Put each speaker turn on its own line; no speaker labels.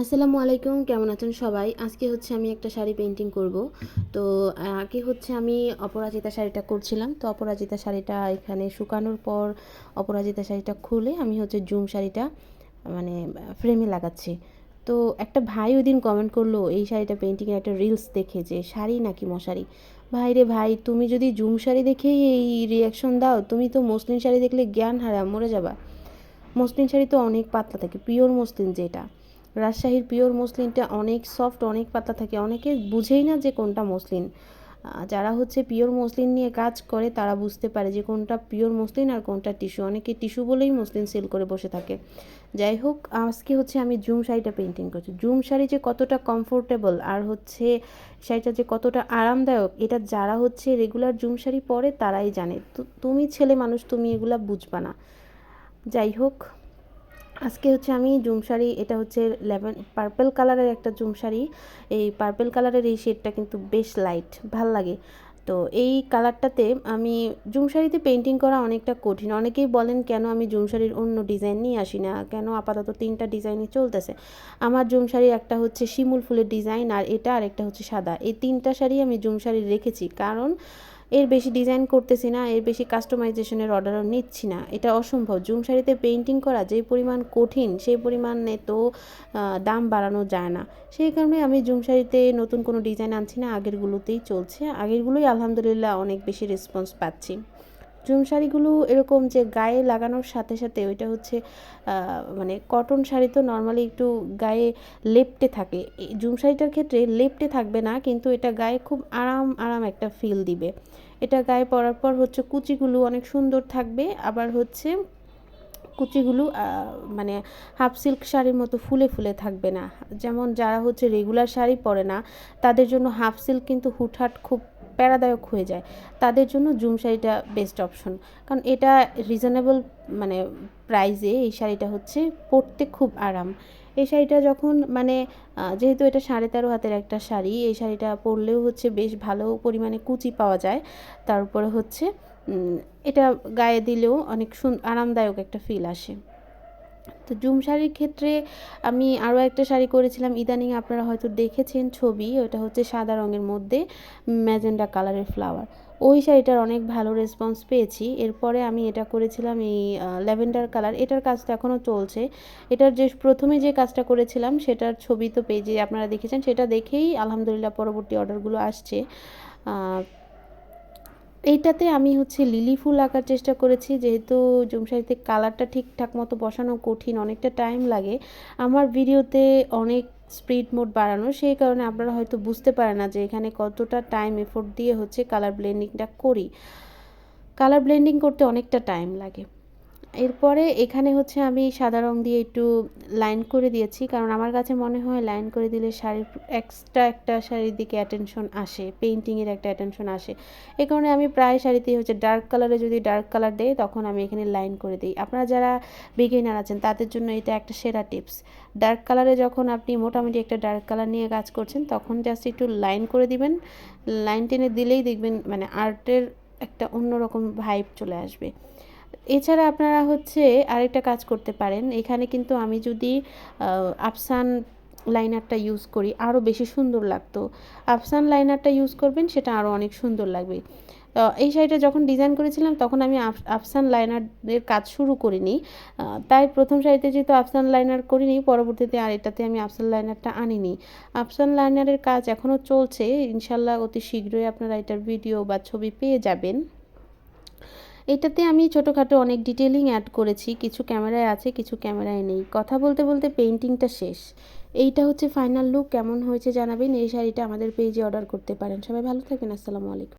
আসসালামু আলাইকুম, কেমন আছেন সবাই? আজকে হচ্ছে আমি একটা শাড়ি পেন্টিং করব। তো, আগে হচ্ছে আমি অপরাজিতা শাড়িটা করছিলাম। তো অপরাজিতা শাড়িটা এখানে শুকানোর পর অপরাজিতা শাড়িটা খুলে আমি হচ্ছে জুম শাড়িটা মানে ফ্রেমে লাগাচ্ছি। তো একটা ভাই ওই দিন কমেন্ট করল, এই শাড়িটা পেন্টিংয়ের একটা রিলস দেখে যে, শাড়ি নাকি মশারি? ভাই রে ভাই, তুমি যদি জুম শাড়ি দেখেই এই রিয়াকশন দাও, তুমি তো মসলিন শাড়ি দেখলে জ্ঞান হারা, মরে যাবা। মসলিন শাড়ি তো অনেক পাতলা থাকে পিওর মসলিন যেটা। রাজশাহীর পিওর মসলিনটা অনেক সফট অনেক পাতা থাকে। অনেকে বুঝেই না যে কোনটা মসলিন যারা হচ্ছে পিওর মসলিন নিয়ে কাজ করে, তারা বুঝতে পারে যে কোনটা পিওর মসলিন আর কোনটা টিস্যু অনেকে টিস্যু বলেই মসলিন সেল করে বসে থাকে। যাই হোক, আজকে হচ্ছে আমি জুম শাড়িটা পেন্টিং করছি। জুম শাড়ি যে কতটা কমফোর্টেবল আর হচ্ছে শাড়িটা যে কতটা আরামদায়ক, এটা যারা হচ্ছে রেগুলার জুম শাড়ি পরে, তারাই জানে। তো, তুমি ছেলে মানুষ, তুমি এগুলা বুঝবা না। যাই হোক আজকে হচ্ছে আমি জুম শাড়ি, এটা হচ্ছে লেভেন পার্পেল কালারের একটা জুম শাড়ি। এই পার্পেল কালারের এই শেডটা কিন্তু বেশ লাইট ভালো লাগে। তো এই কালারটাতে আমি জুম শাড়িতে পেন্টিং করা অনেকটা কঠিন। অনেকেই বলেন, কেন আমি জুম শাড়ির অন্য ডিজাইন নিয়ে আসি না? কেন আপাতত তিনটা ডিজাইনই চলতেছে? আমার জুম শাড়ি একটা হচ্ছে শিমুল ফুলের ডিজাইন আর এটা আর একটা হচ্ছে সাদা। এই তিনটা শাড়ি আমি জুম শাড়ি রেখেছি। কারণ এর বেশি ডিজাইন করতেছি না, এর বেশি কাস্টমাইজেশনের অর্ডারও নিচ্ছি না। এটা অসম্ভব। জুম শাড়িতে পেন্টিং করা যে পরিমাণ কঠিন, সেই পরিমাণে তো দাম বাড়ানো যায় না। সেই কারণে আমি জুম শাড়িতে নতুন কোনো ডিজাইন আনছি না, আগেরগুলোতেই চলছে। আগেরগুলোই আলহামদুলিল্লাহ অনেক বেশি রেসপন্স পাচ্ছি। জুম শাড়িগুলো এরকম যে গায়ে লাগানোর সাথে সাথে ওইটা হচ্ছে মানে কটন শাড়ি তো নর্মালি একটু গায়ে লেপটে থাকে। জুম শাড়িটার ক্ষেত্রে লেপটে থাকবে না, কিন্তু এটা গায়ে খুব আরাম আরাম একটা ফিল দিবে। এটা গায়ে পরার পর হচ্ছে কুচিগুলো অনেক সুন্দর থাকবে, আবার হচ্ছে কুচিগুলো মানে হাফ সিল্ক শাড়ির মতো ফুলে ফুলে থাকবে না। যেমন যারা হচ্ছে রেগুলার শাড়ি পরে না, তাদের জন্য হাফ সিল্ক কিন্তু হুটহাট খুব প্যারাদায়ক হয়ে যায়। তাদের জন্য জুম শাড়িটা বেস্ট অপশন কারণ এটা রিজনেবল মানে প্রাইজে এই শাড়িটা হচ্ছে পরতে খুব আরাম। এই শাড়িটা যখন মানে যেহেতু এটা সাড়ে তেরো হাতের একটা শাড়ি, এই শাড়িটা পরলেও হচ্ছে বেশ ভালো পরিমাণে কুচি পাওয়া যায়। তারপরে হচ্ছে এটা গায়ে দিলেও অনেক আরামদায়ক একটা ফিল আসে। তো জুম শাড়ির ক্ষেত্রে আমি আরও একটা শাড়ি করেছিলাম, ইদানিং আপনারা হয়তো দেখেছেন ছবি, ওটা হচ্ছে সাদা রঙের মধ্যে ম্যাজেন্ডা কালারের ফ্লাওয়ার। ওই শাড়িটার অনেক ভালো রেসপন্স পেয়েছি, এরপরে আমি এটা করেছিলাম এই ল্যাভেন্ডার কালার, এটার কাজটা এখনও চলছে। এটার যে প্রথমে যে কাজটা করেছিলাম, সেটার ছবি তো পেজে আপনারা দেখেছেন, সেটা দেখেই আলহামদুলিল্লাহ পরবর্তী অর্ডারগুলো আসছে। এইটাতে আমি হচ্ছে লিলি ফুল আঁকার চেষ্টা করেছি, যেহেতু জুমশাড়িতে কালারটা ঠিকঠাক মতো বসানো কঠিন, অনেকটা টাইম লাগে। আমার ভিডিওতে অনেক স্পিড মোড বাড়ানো, সেই কারণে আপনারা হয়তো বুঝতে পারে না যে এখানে কতটা টাইম এফোর্ট দিয়ে হচ্ছে কালার ব্লেন্ডিংটা করি। কালার ব্লেন্ডিং করতে অনেকটা টাইম লাগে। এরপরে এখানে হচ্ছে আমি সাদা রং দিয়ে একটু লাইন করে দিয়েছি, কারণ আমার কাছে মনে হয় লাইন করে দিলে শাড়ির এক্সট্রা একটা শাড়ির দিকে অ্যাটেনশন আসে পেন্টিংয়ের একটা অ্যাটেনশন আসে। এ কারণে আমি প্রায় শাড়িতেই হচ্ছে ডার্ক কালারে যদি ডার্ক কালার দেই, তখন আমি এখানে লাইন করে দিই। আপনারা যারা বিগিনার আছেন, তাদের জন্য এটা একটা সেরা টিপস ডার্ক কালারে যখন আপনি মোটামুটি একটা ডার্ক কালার নিয়ে কাজ করছেন, তখন জাস্ট একটু লাইন করে দিবেন। লাইন টেনে দিলেই দেখবেন মানে আর্টের একটা অন্যরকম ভাইব চলে আসবে। এছাড়া আপনারা হচ্ছে আরেকটা কাজ করতে পারেন। এখানে কিন্তু আমি যদি আফসান লাইনারটা ইউজ করি আরও বেশি সুন্দর লাগতো। আফসান লাইনারটা ইউজ করবেন, সেটা আরও অনেক সুন্দর লাগবে। এই শাড়িটা যখন ডিজাইন করেছিলাম, তখন আমি আফসান লাইনারের কাজ শুরু করিনি। তাই প্রথম শাড়িতে যেহেতু আফসান লাইনার করিনি, পরবর্তীতে আর এটাতে আমি আফসান লাইনারটা আনিনি। আফসান লাইনারের কাজ এখনও চলছে। ইনশাল্লাহ অতি শীঘ্রই আপনারা এটার ভিডিও বা ছবি পেয়ে যাবেন। এটাতে আমি ছোটোখাটো অনেক ডিটেলিং অ্যাড করেছি, কিছু ক্যামেরায় আছে, কিছু ক্যামেরায় নেই। কথা বলতে বলতে পেন্টিংটা শেষ। এইটা হচ্ছে ফাইনাল লুক কেমন হয়েছে জানাবেন? এই শাড়িটা আমাদের পেজে অর্ডার করতে পারেন। সবাই ভালো থাকেন আসসালামু আলাইকুম।